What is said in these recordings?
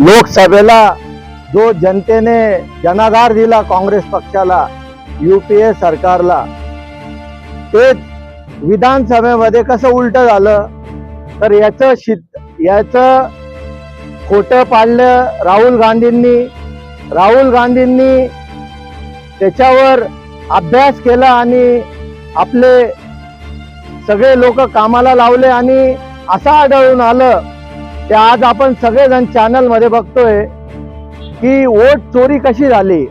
लोकसभेला जो जनतेने जनाधार दिला काँग्रेस पक्षाला युपीए सरकारला तेच विधानसभेमध्ये कसं उलट झालं तर याचं शित याचं खोटं पाडलं राहुल गांधींनी. राहुल गांधींनी त्याच्यावर अभ्यास केला आणि आपले सगळे लोक कामाला लावले आणि असं आढळून आलं ते आज आपण सगळेजण चॅनलमध्ये बघतोय की वोट चोरी कशी झाली?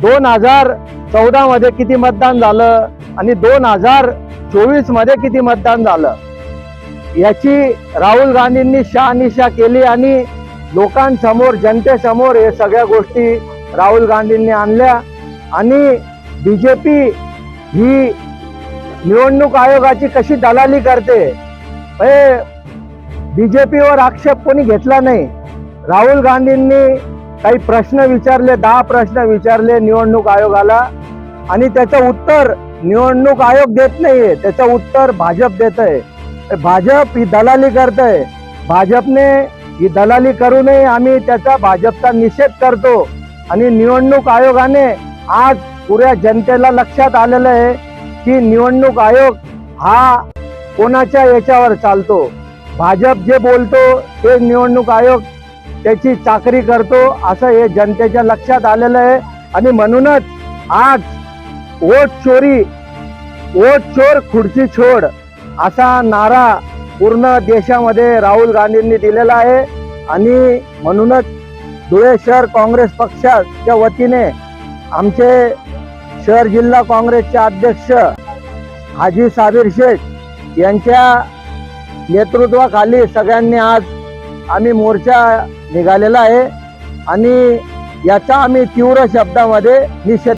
दोन हजार चौदामध्ये किती मतदान झालं आणि दोन हजार चोवीसमध्ये किती मतदान झालं? याची राहुल गांधींनी शहानिशा केली आणि लोकांसमोर जनतेसमोर हे सगळ्या गोष्टी राहुल गांधींनी आणल्या आणि बी जे पी ही निवडणूक आयोगाची कशी दलाली करते? बी जे पीवर आक्षेप कोणी घेतला नाही. राहुल गांधींनी काही प्रश्न विचारले दहा प्रश्न विचारले निवडणूक आयोगाला आणि त्याचं उत्तर निवडणूक आयोग देत नाहीये. त्याचं उत्तर भाजप देत आहे. भाजप ही दलाली करत आहे भाजपने ही दलाली करू नये आम्ही त्याचा भाजपचा निषेध करतो. आणि निवडणूक आयोगाने आज पुऱ्या जनतेला लक्षात आलेलं आहे की निवडणूक आयोग हा कोणाच्या याच्यावर चालतो? भाजप जे बोलतो ते निवडणूक आयोग त्याची चाकरी करतो असं हे जनतेच्या लक्षात आलेलं आहे. आणि म्हणूनच आज वोट चोरी वोट चोर खुर्ची छोड असा नारा पूर्ण देशामध्ये राहुल गांधींनी दिलेला आहे. आणि म्हणूनच धुळे शहर काँग्रेस पक्षाच्या वतीने आमचे शहर जिल्हा काँग्रेसचे अध्यक्ष हाजी साबीर शेख यांच्या नेतृत्वाखाली सगळ्यांनी आज आम्ही मोर्चा निघालेला आहे. आणि याचा आम्ही तीव्र शब्दामध्ये निषेध